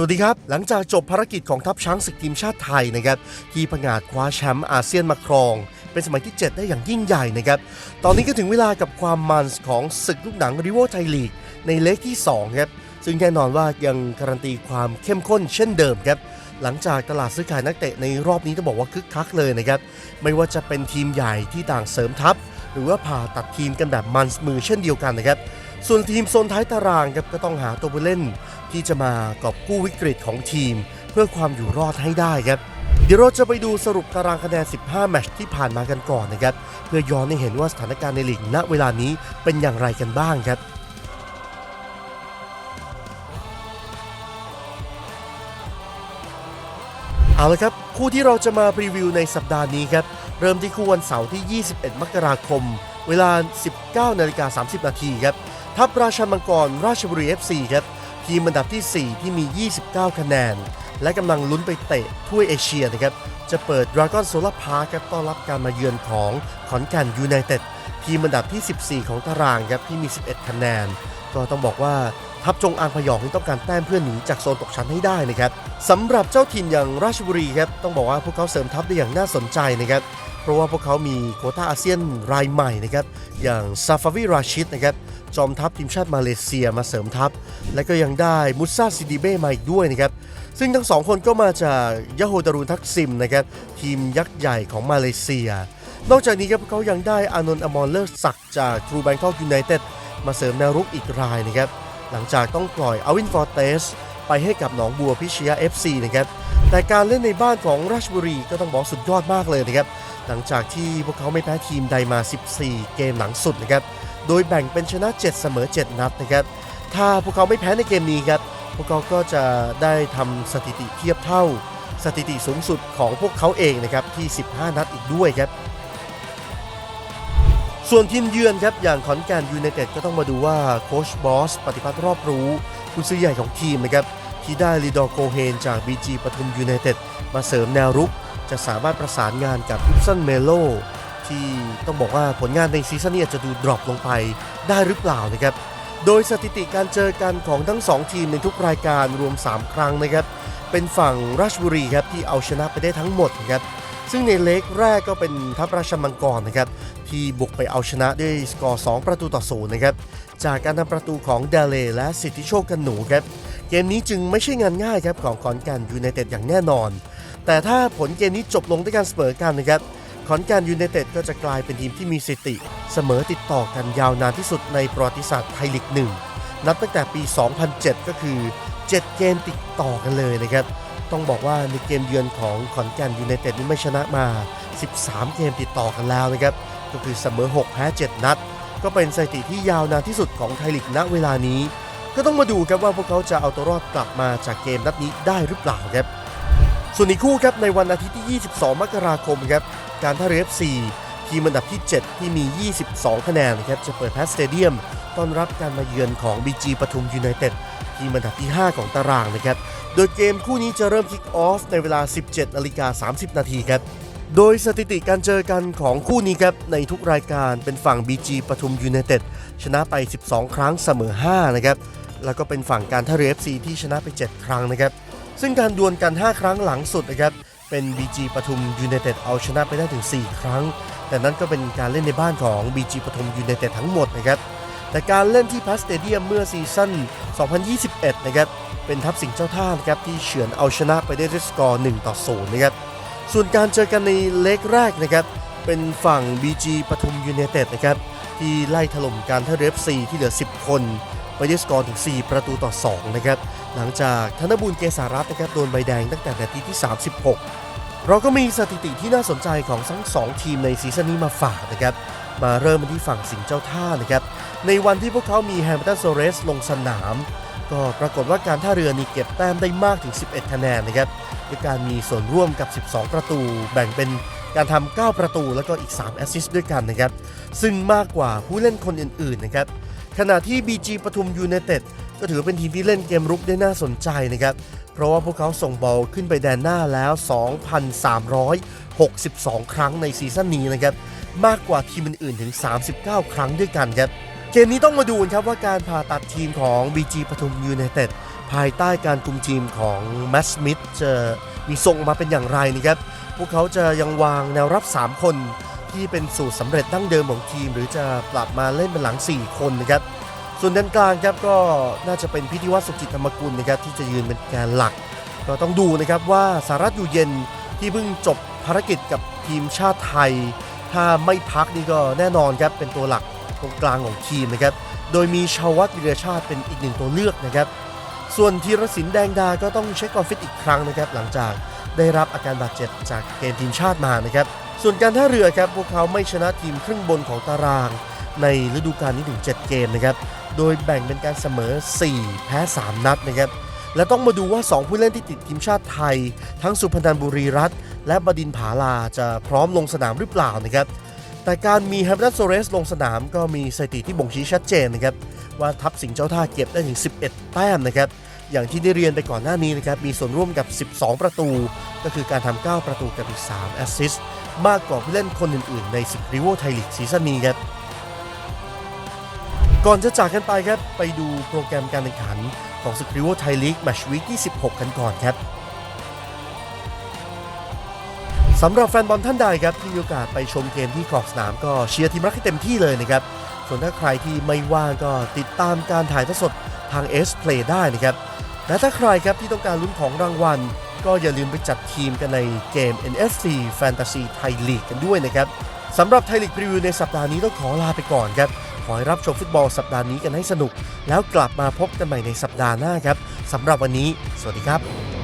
สวัสดีครับ หลังจากจบภารกิจของทัพช้างศึกทีมชาติไทยนะครับที่ผงาดคว้าแชมป์อาเซียนมาครอง เป็นสมัยที่ 7 ได้อย่างยิ่งใหญ่นะครับตอนนี้ก็ถึงเวลากับความมันของศึกลูกหนังริโวไทยลีกในเลกที่2ครับซึ่งแน่นอนว่ายังการันตีความเข้มข้นเช่นเดิมครับหลังจากตลาดซื้อขายนักเตะในรอบนี้ต้องบอกว่าคึกคักเลยนะครับไม่ว่าจะเป็นทีมใหญ่ที่ต่างเสริมทัพ หรือว่าผ่าตัดทีมกันแบบมันมือเช่นเดียวกันนะครับ ส่วนทีมโซนท้ายตารางครับก็ต้องหาตัวผู้เล่น ที่จะมากอบกู้วิกฤตของทีม เพื่อความอยู่รอดให้ได้ครับเดี๋ยวเราจะไปดูสรุปตารางคะแนน 15 แมตช์ที่ผ่านมากันก่อนนะครับ เพื่อย้อนให้เห็นว่าสถานการณ์ในลีกณเวลานี้เป็นอย่างไรกันบ้างครับเอาละครับ คู่ที่เราจะมาพรีวิวในสัปดาห์นี้ครับ เริ่มที่คู่วันเสาร์ที่ 21 มกราคม เวลา 19นาฬิกา30 นาทีครับ ทัพราชันมังกรราชบุรี FC ครับทีมอันดับที่ 4 ที่มี 29 คะแนน และกำลังลุ้นไปเตะถ้วยเอเชียนะครับ จะเปิด Dragon Solar Park ครับต้อนรับการมาเยือนของขอนแก่นยูไนเต็ดทีมอันดับที่ 14 ของตารางครับที่มี 11 คะแนน ก็ต้องบอกว่าทัพจงอางพยองที่ต้องการแต้มเพื่อหนีจากโซนตกชั้นให้ได้นะครับสำหรับเจ้าถิ่นอย่างราชบุรีครับต้องบอกว่าพวกเขาเสริมทัพได้อย่างน่าสนใจนะครับ ราะว่าพวกเขามีโคต้าอาเซียนรายใหม่นะครับ อย่างซาฟาวิราชิดนะครับ จอมทัพทีมชาติมาเลเซียมาเสริมทัพ และก็ยังได้มุซาซิดิเบ้มาอีกด้วยนะครับ ซึ่งทั้งสองคนก็มาจากยะโฮดารูนทักซิมนะครับ ทีมยักษ์ใหญ่ของมาเลเซีย นอกจากนี้ครับเขายังได้อานนท์อมรเลิศศักดิ์จากทรูแบงคอกยูไนเต็ดมาเสริมแนวรุกอีกรายนะครับ หลังจากต้องปล่อยอวินฟอร์เตสไปให้กับหนองบัวพิชยา FC นะครับ แต่การเล่นในบ้านของราชบุรีก็ต้องบอกสุดยอดมากเลยนะครับ หลังจากที่พวกเขาไม่แพ้ทีมใดมา 14 เกมหลังสุดนะครับ โดยแบ่งเป็นชนะ 7 เสมอ 7 นัดนะครับ ถ้าพวกเขาไม่แพ้ในเกมนี้ครับ พวกเขาก็จะได้ทำสถิติเทียบเท่า สถิติสูงสุดของพวกเขาเองนะครับที่ 15 นัดอีกด้วยครับ ส่วนทีมเยือนครับอย่างขอนแก่นยูไนเต็ดก็ต้องมาดูว่าโค้ชบอสปฏิพัฒน์รอบรู้คุณซื้อใหญ่ของทีมนะครับที่ได้ลีดอโกเฮนจาก BG ปทุมยูไนเต็ดมาเสริมแนวรุก จะสามารถประสานงานกับอิปสันเมโลที่ต้องบอกว่าผลงานในซีซั่นนี้อาจจะดูดรอปลงไปได้หรือเปล่านะครับ โดยสถิติการเจอกันของทั้ง 2 ทีมในทุกรายการรวม 3 ครั้งนะครับ เป็นฝั่งราชบุรีครับที่เอาชนะไปได้ทั้งหมดนะครับ ซึ่งในเล็กแรกก็เป็นทัพราชมังกรนะครับที่บุกไปเอาชนะด้วยสกอร์ 2 ประตูต่อศูนย์นะครับ จากการทำประตูของเดเลและสิทธิโชคกันหนูครับ เกมนี้จึงไม่ใช่งานง่ายครับของขอนแก่นยูไนเต็ดอย่างแน่นอน แต่ถ้าผลเกมนี้จบลงด้วยการเสมอกันนะครับขอนแก่นยูไนเต็ดก็จะกลายเป็นทีมที่มีสถิติ เสมอติดต่อกันยาวนานที่สุดในประวัติศาสตร์ไทยลีกหนึ่งนับตั้งแต่ปี 2007 ก็คือ 7 เกมติดต่อกันเลยนะครับ ต้องบอกว่าในเกมเยือนของขอนแก่นยูไนเต็ดนี่ไม่ชนะมา 13 เกมติดต่อกันแล้วนะครับ ก็คือเสมอ 6 แพ้ 7 นัด ก็เป็นสถิติที่ยาวนานที่สุดของไทยลีกณเวลานี้ ก็ต้องมาดูครับว่าพวกเขาจะเอาตัวรอดกลับมาจากเกมนัดนี้ได้หรือเปล่าครับ ส่วนอีกคู่ครับในวันอาทิตย์ที่ 22 มกราคมครับการท่าเรือ FC ทีมอันดับที่ 7 ที่มี 22 คะแนนนะครับจะเปิดแพสสเตเดียมต้อนรับการมาเยือนของ BG ปทุมยูไนเต็ดทีมอันดับที่ 5 ของตารางนะครับ โดยเกมคู่นี้จะเริ่มคิกออฟในเวลา 17นาฬิกา30 นาทีครับ โดยสถิติการเจอกันของคู่นี้ครับในทุกรายการเป็นฝั่ง BG ปทุมยูไนเต็ดชนะไป 12 ครั้งเสมอ 5 นะครับ แล้วก็เป็นฝั่งการท่าเรือ FC ที่ชนะไป 7 ครั้งนะครับ ซึ่งการดวลกัน 5 ครั้งหลังสุดนะครับเป็น BG ปทุมยูไนเต็ดเอาชนะไปได้ถึง 4 ครั้ง แต่นั้นก็เป็นการเล่นในบ้านของ BG ปทุมยูไนเต็ดทั้งหมดนะครับแต่การเล่นที่พัสเตเดียมเมื่อซีซั่น 2021 นะครับเป็นทัพสิงห์เจ้าท่านะครับที่เฉือนเอาชนะไปได้ด้วยสกอร์ 1 ต่อ 0 นะครับส่วนการเจอกันในเล็กแรกนะครับเป็นฝั่ง BG ปทุมยูไนเต็ดนะครับที่ไล่ถล่มการท่าเรือ FC ที่เหลือ 10 คน ไปด้วยสกอร์ถึง 4 ประตูต่อ 2 นะครับ หลังจากธนบุญเกษารัตน์นะครับโดนใบแดงตั้งแต่นาทีที่ 36 เราก็มีสถิติที่น่าสนใจของทั้ง 2 ทีมในซีซั่นนี้มาฝากนะครับ มาเริ่มที่ฝั่งสิงห์เจ้าท่านะครับ ในวันที่พวกเขามีแฮมป์ตันโซเรสลงสนาม ก็ปรากฏว่าการท่าเรือนี่เก็บแต้มได้มากถึง 11 คะแนนนะครับด้วยการมีส่วนร่วมกับ 12 ประตู แบ่งเป็นการทำ 9 ประตูแล้วก็อีก 3 แอสซิสต์ด้วยกันนะครับ ซึ่งมากกว่าผู้เล่นคนอื่นๆนะครับ ขณะที่ BG ปทุมยูไนเต็ดก็ถือเป็นทีมที่เล่นเกมรุกได้น่าสนใจนะครับ เพราะว่าพวกเขาส่งบอลขึ้นไปแดนหน้าแล้ว 2,362 ครั้งในซีซั่นนี้นะครับ มากกว่าทีมอื่นๆถึง 39 ครั้งด้วยกันครับ เกมนี้ต้องมาดูครับว่าการผ่าตัดทีมของ BG ปทุมยูไนเต็ดภายใต้การคุมทีมของแมสมิธจะมีทรงออกมาเป็นอย่างไรนะครับ พวกเขาจะยังวางแนวรับ 3 คน ที่เป็นสูตรสำเร็จดั้งเดิมของทีม หรือจะปรับมาเล่นเป็นหลัง 4 คนนะครับ ส่วนด้านกลางครับก็น่าจะเป็นพิธีวัฒน์สุจิตธรรมกุลนะครับที่จะยืนเป็นแกนหลัก ก็ต้องดูนะครับว่าสารัตอยู่เย็นที่เพิ่งจบภารกิจกับทีมชาติไทย ถ้าไม่พักนี่ก็แน่นอนครับเป็นตัวหลักตรงกลางของทีมนะครับ โดยมีชาววัฒน์วิรชาติเป็นอีกหนึ่งตัวเลือกนะครับ ส่วนธีรศิลป์แดงดาก็ต้องเช็คความฟิตอีกครั้งนะครับหลังจาก ได้รับอาการบาดเจ็บจากเกมทีมชาติมานะครับ ส่วนการท่าเรือครับพวกเขาไม่ชนะทีมครึ่งบนของตาราง ในฤดูกาลนี้ถึง 7 เกมนะครับ โดยแบ่งเป็นการเสมอ 4 แพ้ 3 นัดนะครับและต้องมาดูว่า 2 ผู้เล่นที่ติดทีมชาติไทย ทั้งสุพนันบุรีรัตน์และบดินผาลาจะพร้อมลงสนามหรือเปล่านะครับแต่การมีแฮมดันโซเรสลงสนามก็มีสถิติที่บ่งชี้ชัดเจนนะครับว่าทัพสิงห์เจ้าท่าเก็บได้ถึง 11 แต้มนะครับ อย่างที่ได้เรียนไปก่อนหน้านี้นะครับ มีส่วนร่วมกับ 12 ประตู ก็คือการทำ 9 ประตูกับอีก 3 แอสซิสต์ มากกว่าผู้เล่นคนอื่น ๆ ในศึกริโวไทยลีกซีซั่นนี้ครับ ก่อนจะจากกันไปครับ ไปดูโปรแกรมการแข่งขันของศึกริโวไทยลีกแมชวีคที่16 กันก่อนครับสำหรับแฟนบอลท่านใดครับที่มีโอกาสไปชมเกมที่ขอบสนามก็เชียร์ทีมรักให้เต็มที่เลยนะครับ ส่วนถ้าใครที่ไม่ว่างก็ติดตามการถ่ายทอดสด ทาง S Play ได้นะครับ และถ้าใครครับที่ต้องการลุ้นของรางวัล ก็อย่าลืมไปจัดทีมกันในเกม NFC Fantasy Thai League กันด้วยนะครับสำหรับไทยลีกพรีวิวในสัปดาห์นี้ต้องขอลาไปก่อนครับขอให้รับชมฟุตบอลสัปดาห์นี้กันให้สนุก แล้วกลับมาพบกันใหม่ในสัปดาห์หน้าครับสำหรับวันนี้ สวัสดีครับ